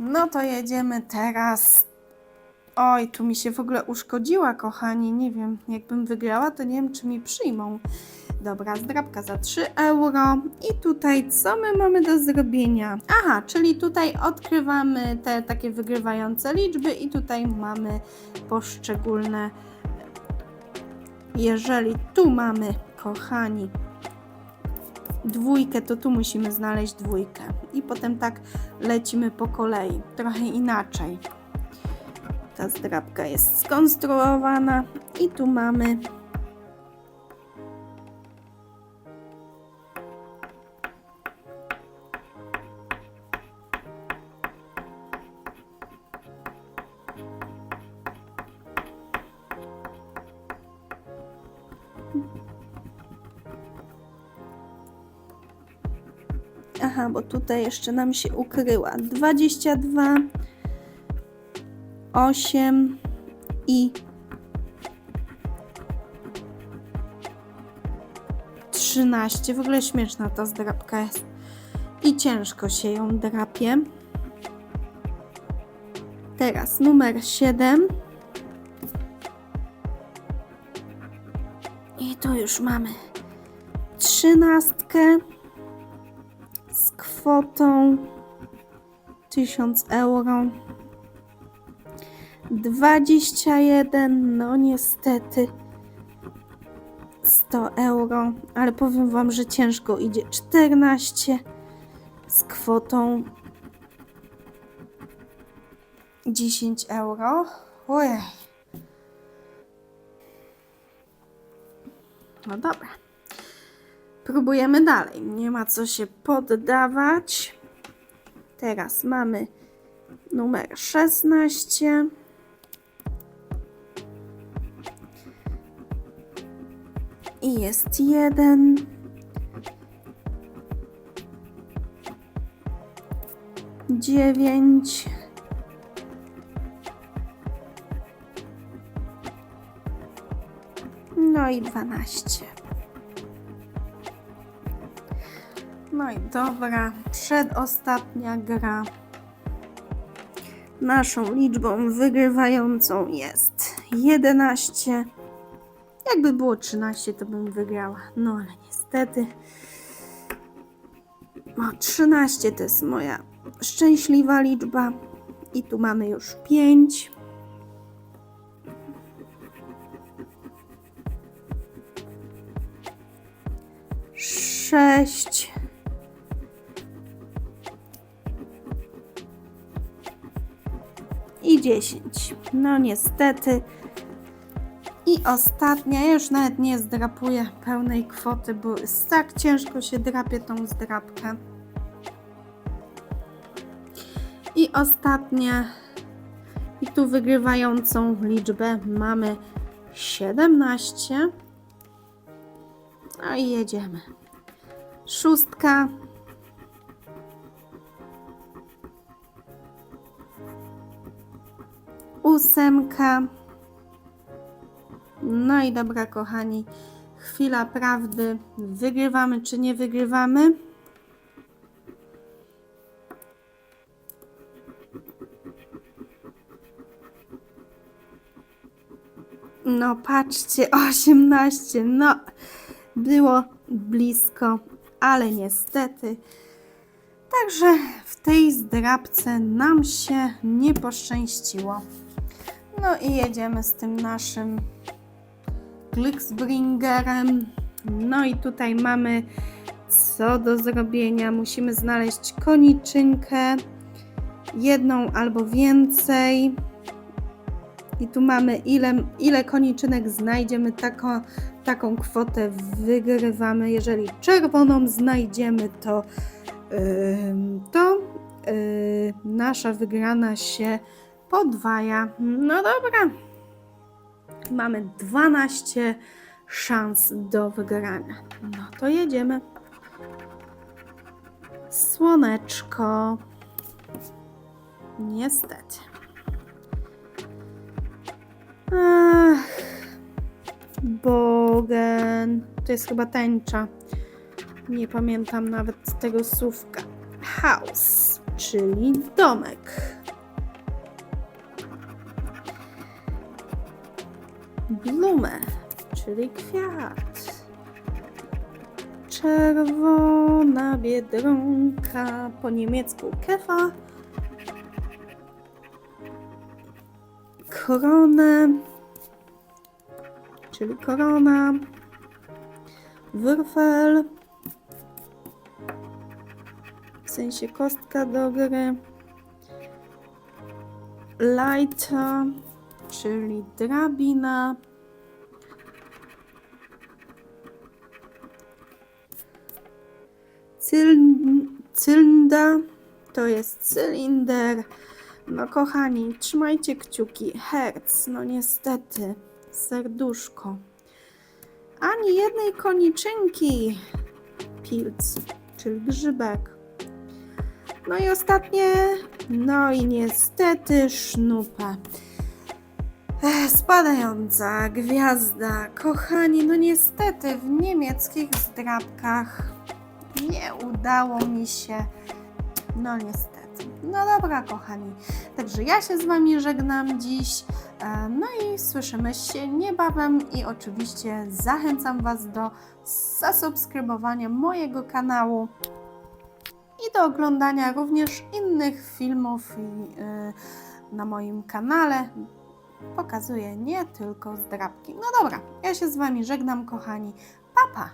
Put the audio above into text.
No to jedziemy teraz. Oj, tu mi się w ogóle uszkodziła, kochani. Nie wiem, jakbym wygrała, to nie wiem, czy mi przyjmą. Dobra, zdrabka za 3 euro. I tutaj co my mamy do zrobienia? Aha, czyli tutaj odkrywamy te takie wygrywające liczby i tutaj mamy poszczególne. Jeżeli tu mamy, kochani, dwójkę, to tu musimy znaleźć dwójkę. I potem tak lecimy po kolei, trochę inaczej. Ta zdrabka jest skonstruowana. I tu mamy Aha, bo tutaj jeszcze nam się ukryła. 22, 8 i 13. W ogóle śmieszna ta zdrabka jest. I ciężko się ją drapie. Teraz numer 7. I tu już mamy trzynastkę z kwotą 1000 euro. 21, no niestety 100 euro, ale powiem Wam, że ciężko idzie. 14 z kwotą 10 euro. Ojej. No dobra. Próbujemy dalej. Nie ma co się poddawać. Teraz mamy numer 16. I jest jeden. Dziewięć. No i dwanaście. No i dobra, przedostatnia gra. Naszą liczbą wygrywającą jest 11. Jakby było 13, to bym wygrała. No ale niestety. No, 13 to jest moja szczęśliwa liczba. I tu mamy już 5. Sześć. I 10. No niestety. I ostatnia, ja już nawet nie zdrapuję pełnej kwoty, bo jest tak ciężko się drapie tą zdrapkę. I ostatnia, i tu wygrywającą liczbę mamy 17. No i jedziemy. Szóstka. Ósemka. No i dobra, kochani, chwila prawdy. Wygrywamy czy nie wygrywamy? No, patrzcie, 18. No, było blisko, ale niestety. Także w tej zdrabce nam się nie poszczęściło. No i jedziemy z tym naszym Glücksbringerem. No i tutaj mamy co do zrobienia. Musimy znaleźć koniczynkę, jedną albo więcej. I tu mamy ile, ile koniczynek znajdziemy, taką, taką kwotę wygrywamy. Jeżeli czerwoną znajdziemy, to, ym, to yy, nasza wygrana się podwaja. No dobra. Mamy 12 szans do wygrania. No to jedziemy. Słoneczko. Niestety. Ach, Bogen. To jest chyba tęcza. Nie pamiętam nawet tego słówka. House, czyli domek. Blume, czyli kwiat. Czerwona biedronka, po niemiecku kefa. Koronę, czyli korona. Würfel, w sensie kostka do gry. Leiter, czyli drabina. Cyl- Cylindra to jest cylinder. No kochani, trzymajcie kciuki. Herc, no niestety, serduszko. Ani jednej koniczynki. Pilc, czyli grzybek. No i ostatnie, no i niestety sznupę. Ech, Spadająca gwiazda. Kochani, no niestety w niemieckich zdrabkach nie udało mi się. No niestety. No dobra, kochani. Także ja się z Wami żegnam dziś. E, No i słyszymy się niebawem i oczywiście zachęcam Was do zasubskrybowania mojego kanału i do oglądania również innych filmów y, na moim kanale. Pokazuję nie tylko zdrabki. No dobra, ja się z Wami żegnam, kochani. Pa, pa!